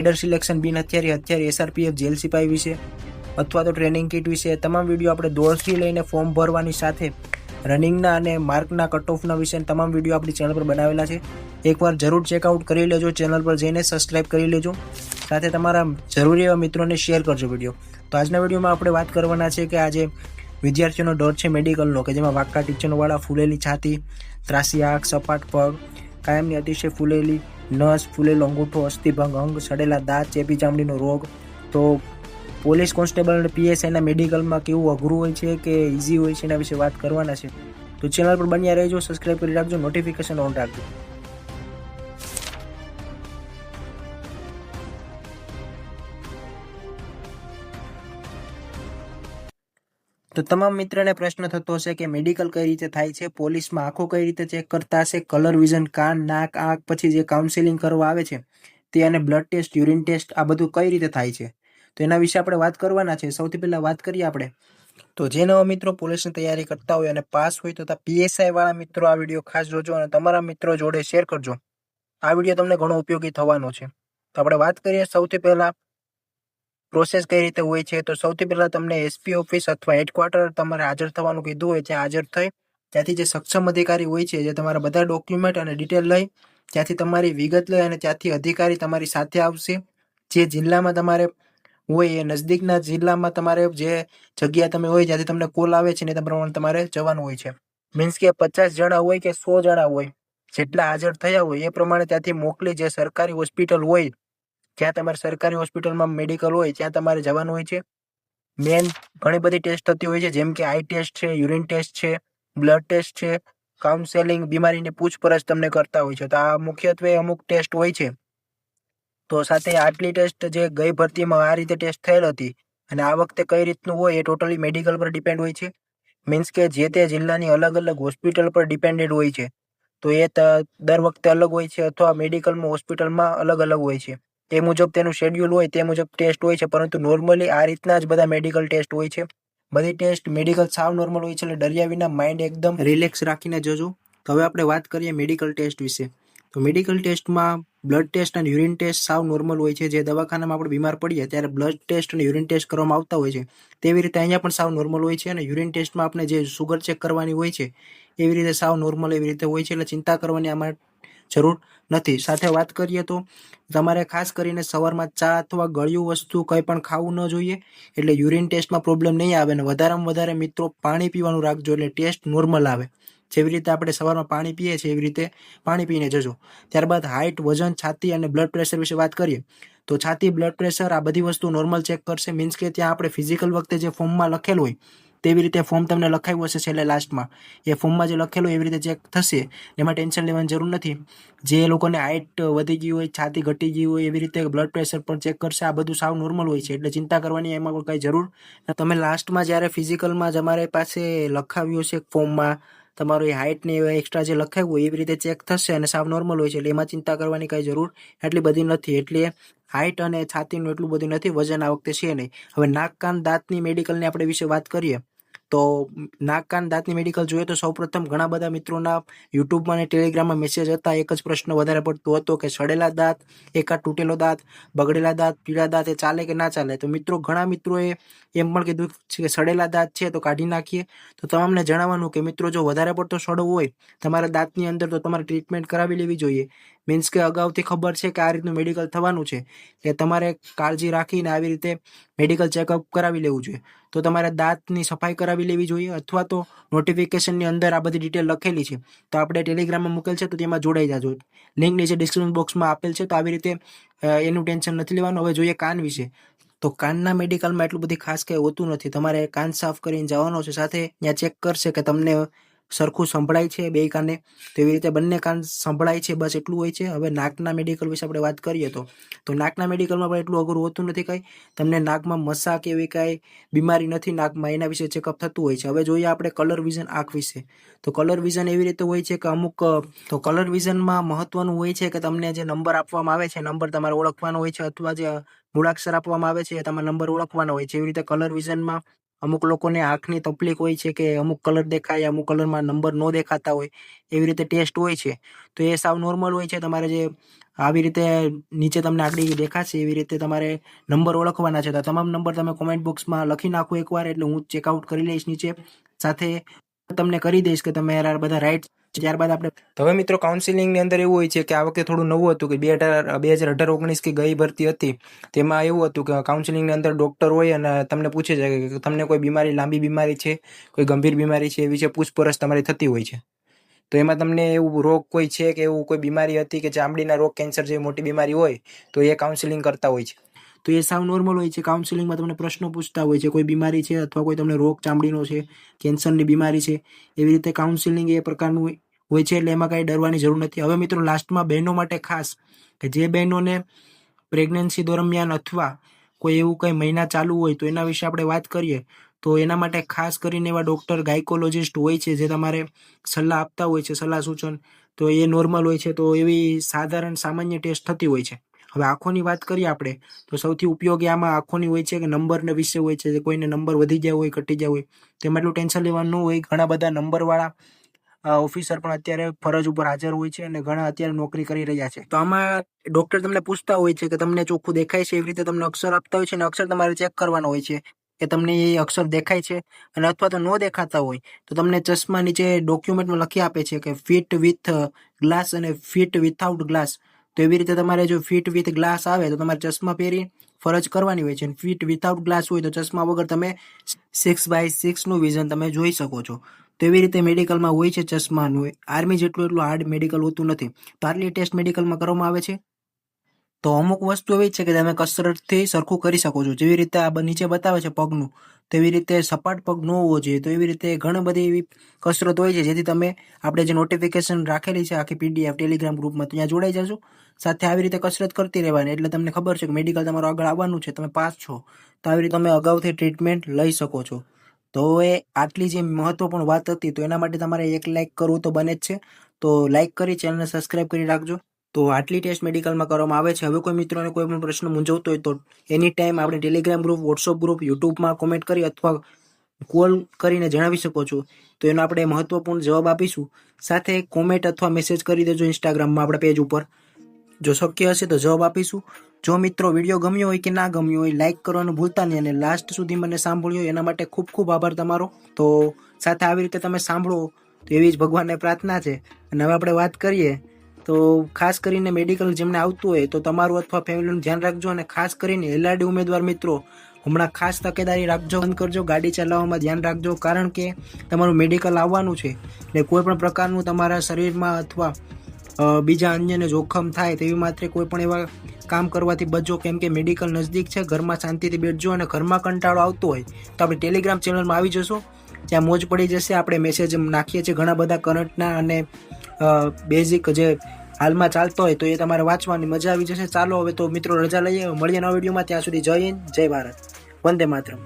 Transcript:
Rider selection બિન હથિયારી અત્યારે SRPF jail સિપાઈ વિશે, અથવા તો ટ્રેનિંગ કિટ વિશે તમામ વીડિયો આપણે દોડથી લઈને ફોર્મ ભરવાની સાથે રનિંગના અને માર્કના કટ ઓફના વિશે તમામ વીડિયો આપણી ચેનલ પર બનાવેલા છે. એકવાર જરૂર ચેકઆઉટ કરી લેજો ચેનલ પર જઈને સબસ્ક્રાઇબ કરી લેજો. સાથે તમારા જરૂરી એવા મિત્રોને શેર કરજો વીડિયો તો આજના વિડીયોમાં આપણે વાત કરવાના છે કે આજે વિદ્યાર્થીઓનો ડર છે મેડિકલનો કે જેમાં વાંકા ટીચરવાળા ફૂલેલી છાતી, ત્રાસી આંખ, સપાટ પગ, કાયમની અતિશય ફૂલેલી નસ ફૂલેલો અંગૂઠો અસ્થિભંગ અંગ, સડેલા દાંત, ચેપી, ચામડીનો રોગ. તો પોલીસ કોન્સ્ટેબલ અને પીએસઆઈના મેડિકલમાં કેવું અઘરું હોય છે કે ઇઝી હોય છે એના વિશે વાત કરવાના છે? તો ચેનલ પર બન્યા રહેજો સબસ્ક્રાઈબ કરી રાખજો નોટિફિકેશન ઓન રાખજો. તો તમામ મિત્રને પ્રશ્ન થતો હશે કે મેડિકલ કઈ રીતે થાય છે, પોલીસમાં આંખો કઈ રીતે ચેક કરતા હશે કલર વિઝન કાન, નાક, આંખ, પછી જે કાઉન્સેલિંગ કરવા આવે છે, તે અને બ્લડ ટેસ્ટ યુરિન ટેસ્ટ આ બધું કઈ રીતે થાય છે? તો એના વિશે આપણે વાત કરવાના છે. સૌથી પહેલાં વાત કરીએ આપણે. તો જે નવા મિત્રો પોલીસની તૈયારી કરતા હોય અને પાસ હોય તો પીએસઆઈ વાળા મિત્રો આ વીડિયો ખાસ જોજો અને તમારા મિત્રો જોડે શેર કરજો. આ વીડિયો તમને ઘણો ઉપયોગી થવાનો છે. તો આપણે વાત કરીએ સૌથી પહેલાં પ્રોસેસ કઈ રીતે હોય છે? તો સૌથી પહેલાં તમને એસપી ઓફિસ અથવા હેડક્વાર્ટર તમારે હાજર થવાનું કીધું હોય છે, હાજર થઈ. ત્યાંથી જે સક્ષમ અધિકારી હોય છે, જે તમારા બધા ડોક્યુમેન્ટ અને ડિટેલ લઈ, ત્યાંથી તમારી વિગત લઈ અને ત્યાંથી અધિકારી તમારી સાથે આવશે. જે જિલ્લામાં તમારે હોય એ નજદીકના જિલ્લામાં તમારે જે જગ્યા તમે હોય જ્યાંથી તમને કોલ આવે છે ને તે પ્રમાણે તમારે જવાનું હોય છે. મીન્સ કે પચાસ જણા હોય કે સો જણા હોય, જેટલા હાજર થયા હોય એ પ્રમાણે ત્યાંથી મોકલી જે સરકારી હોસ્પિટલ હોય જ્યાં તમારે સરકારી હોસ્પિટલમાં મેડિકલ હોય, ત્યાં તમારે જવાનું હોય છે. મેન ઘણી બધી ટેસ્ટ થતી હોય છે, જેમ કે આઈ ટેસ્ટ છે યુરિન ટેસ્ટ છે બ્લડ ટેસ્ટ છે કાઉન્સેલિંગ બીમારીની પૂછપરછ તમને કરતા હોય છે. તો આ મુખ્યત્વે અમુક ટેસ્ટ હોય છે. તો સાથે આટલી ટેસ્ટ જે ગઈ ભરતીમાં આ રીતે ટેસ્ટ થયેલ હતી અને આ વખતે કઈ રીતનું હોય એ ટોટલી મેડિકલ પર ડિપેન્ડ હોય છે. મીન્સ કે જે તે જિલ્લાની અલગ અલગ હોસ્પિટલ પર ડિપેન્ડેડ હોય છે. તો એ દર વખતે અલગ હોય છે અથવા મેડિકલમાં હોસ્પિટલમાં અલગ અલગ હોય છે. એ મુજબ તેનું શેડ્યુલ હોય તે મુજબ ટેસ્ટ હોય છે, પરંતુ નોર્મલી આ રીતના જ બધા મેડિકલ ટેસ્ટ હોય છે. બધી ટેસ્ટ મેડિકલ સાવ નોર્મલ હોય છે, એટલે ડર્યા વિના માઇન્ડ એકદમ રિલેક્સ રાખીને જજો. તો હવે આપણે વાત કરીએ મેડિકલ ટેસ્ટ વિશે. તો મેડિકલ ટેસ્ટમાં બ્લડ ટેસ્ટ અને યુરિન ટેસ્ટ સાવ નોર્મલ હોય છે. જે દવાખાનામાં આપણે બીમાર પડીએ ત્યારે બ્લડ ટેસ્ટ અને યુરિન ટેસ્ટ કરવામાં આવતા હોય છે. તેવી રીતે અહીંયા પણ સાવ નોર્મલ હોય છે અને યુરિન ટેસ્ટમાં આપણે જે સુગર ચેક કરવાની હોય છે, એવી રીતે સાવ નોર્મલ એવી રીતે હોય છે. એટલે ચિંતા કરવાની આમાં જરૂર નથી. સાથે વાત કરીએ તો તમારે ખાસ કરીને સવારમાં ચા અથવા ગળ્યું વસ્તુ કંઈ પણ ખાવું ન જોઈએ એટલે યુરિન ટેસ્ટમાં પ્રોબ્લેમ નહીં આવે અને વધારેમાં વધારે મિત્રો પાણી પીવાનું રાખજો એટલે ટેસ્ટ નોર્મલ આવે. જેવી રીતે આપણે સવારમાં પાણી પીએ છીએ એવી રીતે પાણી પીને જજો. ત્યારબાદ હાઇટ વજન, છાતી અને બ્લડ પ્રેશર વિશે વાત કરીએ તો છાતી, બ્લડ પ્રેશર આ બધી વસ્તુ નોર્મલ ચેક કરશે. મીન્સ કે ત્યાં આપણે ફિઝિકલ વખતે જે ફોર્મમાં લખેલું હોય તેવી રીતે ફોર્મ તમને લખાયું હશે છેલ્લે લાસ્ટમાં એ ફોર્મમાં જે લખેલું એવી રીતે ચેક થશે, એમાં ટેન્શન લેવાની જરૂર નથી. જે લોકોને હાઇટ વધી ગઈ હોય, છાતી ઘટી ગઈ હોય, એવી રીતે બ્લડ પ્રેશર પણ ચેક કરશે. આ બધું સાવ નોર્મલ હોય છે, એટલે ચિંતા કરવાની એમાં કોઈ કાંઈ જરૂર તમે લાસ્ટમાં જ્યારે ફિઝિકલમાં જ અમારી પાસે લખાવ્યું છે ફોર્મમાં તમારું એ હાઇટ ને એક્સ્ટ્રા જે લખાવ્યું હોય, એવી રીતે ચેક થશે અને સાવ નોર્મલ હોય છે, એટલે એમાં ચિંતા કરવાની કાંઈ જરૂર એટલી બધી નથી. એટલે હાઇટ અને છાતીનું એટલું બધું નથી, વજન આ વખતે છે નહીં. હવે નાક, કાન, દાંતની મેડિકલની આપણે વિશે વાત કરીએ. તો નાક કાન દાંતની મેડિકલ જોઈએ તો સૌપ્રથમ ઘણા બધા મિત્રોના યુટ્યુબમાં અને ટેલિગ્રામમાં મેસેજ હતા. એક જ પ્રશ્ન વધારે પડતો હતો કે સડેલા દાંત એકાદ તૂટેલો દાંત, બગડેલા દાંત, પીળા દાંત એ ચાલે કે ના ચાલે? તો મિત્રો, ઘણા મિત્રોએ એમ પણ કીધું કે સડેલા દાંત છે તો કાઢી નાખીએ. તો તમામને જણાવવાનું કે મિત્રો, જો વધારે પડતો સડો હોય, તમારા દાંતની અંદર તો તમારે ટ્રીટમેન્ટ કરાવી લેવી જોઈએ. મીન્સ કે અગાઉથી ખબર છે કે આ રીતનું મેડિકલ થવાનું છે. કે તમારે કાળજી રાખીને આવી રીતે મેડિકલ ચેકઅપ કરાવી લેવું જોઈએ. તો તમારે દાંતની સફાઈ કરાવી લેવી જોઈએ અથવા તો નોટિફિકેશનની અંદર આ બધી ડિટેલ લખેલી છે. તો આપણે ટેલિગ્રામમાં મૂકેલ છે તો તેમાં જોડાઈ જાજો. લિંક નીચે ડિસ્ક્રિપ્શન બોક્સમાં આપેલ છે તો આવી રીતે એનું ટેન્શન નથી લેવાનું. હવે જોઈએ કાન વિશે. તો કાનના મેડિકલમાં એટલું બધી ખાસ કંઈ હોતું નથી. તમારે કાન સાફ કરીને જવાનો છે. સાથે ત્યાં ચેક કરશે કે તમને સરખું સંભળાય છે બે કાને? તો એવી રીતે બંને કાન સંભળાય છે, બસ એટલું હોય છે. હવે નાકના મેડિકલ વિશે આપણે વાત કરીએ તો તો નાકના મેડિકલમાં પણ એટલું અઘરું હોતું નથી કાંઈ. તમને નાકમાં મસા કે એવી કાંઈ બીમારી નથી નાકમાં, એના વિશે ચેકઅપ થતું હોય છે. હવે જોઈએ આપણે કલર વિઝન આંખ વિશે. તો કલર વિઝન એવી રીતે હોય છે કે અમુક, તો કલર વિઝનમાં મહત્વનું હોય છે કે તમને જે નંબર આપવામાં આવે છે નંબર તમારે ઓળખવાનો હોય છે અથવા જે મૂળાક્ષર આપવામાં આવે છે તમારા નંબર ઓળખવાનો હોય છે. એવી રીતે કલર વિઝનમાં અમુક લોકોને આંખની તકલીફ હોય છે કે અમુક કલર દેખાય, અમુક કલરમાં નંબર ન દેખાતા હોય, એવી રીતે ટેસ્ટ હોય છે. તો એ સાવ નોર્મલ હોય છે. તમારે જે આવી રીતે નીચે તમને આગળ દેખાશે, એવી રીતે તમારે નંબર ઓળખવાના છે. તો તમામ નંબર તમે કોમેન્ટ બોક્સમાં લખી નાખો એકવાર, એટલે હું ચેકઆઉટ કરી લઈશ નીચે. સાથે તમને કરી દઈશ કે તમે યાર બધા રાઈટ ત્યારબાદ આપણે હવે મિત્રો કાઉન્સિલિંગની અંદર એવું હોય છે કે આ વખતે થોડું નવું હતું કે બે હજાર બે હજાર અઢાર ઓગણીસ કે ગઈ ભરતી હતી. તેમાં એવું હતું કે કાઉન્સિલિંગની અંદર ડૉક્ટર હોય અને તમને પૂછે છે કે તમને કોઈ બીમારી, લાંબી બીમારી છે? કોઈ ગંભીર બીમારી છે? એ વિશે પૂછપરછ તમારી થતી હોય છે. તો એમાં તમને એવું રોગ કોઈ છે કે એવું કોઈ બીમારી હતી કે ચામડીના રોગ કેન્સર જેવી મોટી બીમારી હોય, તો એ કાઉન્સિલિંગ કરતા હોય છે. તો એ સાવ નોર્મલ હોય છે. કાઉન્સિલિંગમાં તમને પ્રશ્નો પૂછતા હોય છે. કોઈ બીમારી છે અથવા કોઈ તમને રોગ ચામડીનો છે, કેન્સરની બીમારી છે, એવી રીતે કાઉન્સિલિંગ એ પ્રકારનું હોય છે એટલે એમાં કાંઈ ડરવાની જરૂર નથી. હવે મિત્રો લાસ્ટમાં બહેનો માટે ખાસ કે જે બહેનોને પ્રેગ્નન્સી દરમિયાન અથવા કોઈ એવું કંઈ મહિના ચાલુ હોય તો એના વિશે આપણે વાત કરીએ, તો એના માટે ખાસ કરીને એવા ડૉક્ટર ગાયકોલોજિસ્ટ હોય છે જે તમારે સલાહ આપતા હોય છે, સલાહ સૂચન. તો એ નોર્મલ હોય છે. તો એવી સાધારણ સામાન્ય ટેસ્ટ થતી હોય છે. હવે આંખોની વાત કરીએ આપણે, તો સૌથી ઉપયોગી આમાં આંખોની હોય છે કે નંબરને વિશે હોય છે કોઈને નંબર વધી જાય હોય, ઘટી જાય હોય, તેમાં એટલું ટેન્શન લેવાનું ન હોય. ઘણા બધા નંબરવાળા ઓફિસર પણ અત્યારે ફરજ ઉપર હાજર હોય છે અને ઘણા અત્યારે નોકરી કરી રહ્યા છે. તો આમાં ડૉક્ટર તમને પૂછતા હોય છે કે તમને ચોખ્ખું દેખાય છે, એવી રીતે તમને અક્ષર આપતા હોય છે અને અક્ષર તમારે ચેક કરવાનો હોય છે કે તમને એ અક્ષર દેખાય છે અને અથવા તો ન દેખાતા હોય, તો તમને ચશ્મા નીચે ડોક્યુમેન્ટમાં લખી આપે છે કે ફિટ વિથ ગ્લાસ અને ફિટ વિથઆઉટ ગ્લાસ તો એવી રીતે તમારે જો ફિટ વિથ ગ્લાસ આવે તો તમારે ચશ્મા પહેરી ફરજ કરવાની હોય છે. અને ફિટ વિથઆઉટ ગ્લાસ હોય તો ચશ્મા વગર તમે સિક્સ બાય સિક્સનું વિઝન તમે જોઈ શકો છો. તો એવી રીતે મેડિકલમાં હોય છે ચશ્માનું. આર્મી જેટલું એટલું હાર્ડ મેડિકલ હોતું નથી. તો આટલી ટેસ્ટ મેડિકલમાં કરવામાં આવે છે? તો અમુક વસ્તુ એવી છે કે તમે કસરતથી સરખું કરી શકો છો. જેવી રીતે આ નીચે બતાવે છે પગનું, તેવી રીતે સપાટ પગ ન હોવો જોઈએ. તો એવી રીતે ઘણી બધી એવી કસરત હોય છે, જેથી તમે આપણે જે નોટિફિકેશન રાખેલી છે આખી પીડીએફ ટેલિગ્રામ ગ્રુપમાં ત્યાં જોડાઈ જશો. સાથે આવી રીતે કસરત કરતી રહેવાની. એટલે તમને ખબર છે કે મેડિકલ તમારું આગળ આવવાનું છે, તમે પાસ છો. તો આવી રીતે તમે અગાઉથી ટ્રીટમેન્ટ લઈ શકો છો. તો એ આટલી જે મહત્વપૂર્ણ વાત હતી, તો એના માટે તમારે એક લાઇક કરવું તો બને જ છે. તો લાઇક કરી ચેનલને સબસ્ક્રાઈબ કરી રાખજો. તો આટલી ટેસ્ટ મેડિકલમાં કરવામાં આવે છે. હવે કોઈ મિત્રોને કોઈ પણ પ્રશ્ન મૂંઝવતો હોય તો એની ટાઈમ આપણે ટેલિગ્રામ ગ્રુપ વોટ્સઅપ ગ્રુપ યુટ્યુબમાં કોમેન્ટ કરી અથવા કોલ કરીને જણાવી શકો છો. તો એનો આપણે મહત્વપૂર્ણ જવાબ આપીશું. સાથે કોમેન્ટ અથવા મેસેજ કરી દેજો ઇન્સ્ટાગ્રામમાં આપણા પેજ ઉપર. જો શક્ય હશે તો જવાબ આપીશું. જો મિત્રો વીડિયો ગમ્યો હોય કે ના ગમ્યો હોય લાઇક કરવાનું ભૂલતા નહીં અને લાસ્ટ સુધી મને સાંભળ્યો એના માટે ખૂબ ખૂબ આભાર તમારો. તો સાથે આવી રીતે તમે સાંભળો તો એવી જ ભગવાનને પ્રાર્થના છે. અને હવે આપણે વાત કરીએ તો ખાસ કરીને મેડિકલ જેમને આવતું હોય તો તમારું અથવા ફેમિલીનું ધ્યાન રાખજો અને ખાસ કરીને એલઆરડી ઉમેદવાર મિત્રો, હમણાં ખાસ તકેદારી રાખજો, બંધ કરજો, ગાડી ચલાવવામાં ધ્યાન રાખજો, કારણ કે તમારું મેડિકલ આવવાનું છે એટલે કોઈ પણ પ્રકારનું તમારા શરીરમાં અથવા બીજા અન્યને જોખમ થાય તેવી માત્ર કોઈ પણ એવા કામ કરવાથી બચો, કેમ કે મેડિકલ નજદીક છે, ઘરમાં શાંતિથી બેઠજો અને ઘરમાં કંટાળો આવતો હોય તો આપણે ટેલિગ્રામ ચેનલમાં આવી જશો. ત્યાં મોજ પડી જશે, આપણે મેસેજ નાખીએ છીએ ઘણા બધા કરંટના અને બેઝિક જે હાલમાં ચાલતો હોય તો એ તમારે વાંચવાની મજા આવી જશે. ચાલો હવે તો મિત્રો રજા લઈએ. મળીએ નવા વિડીયોમાં. ત્યાં સુધી જય હિન્દ, જય ભારત. વંદે માતરમ.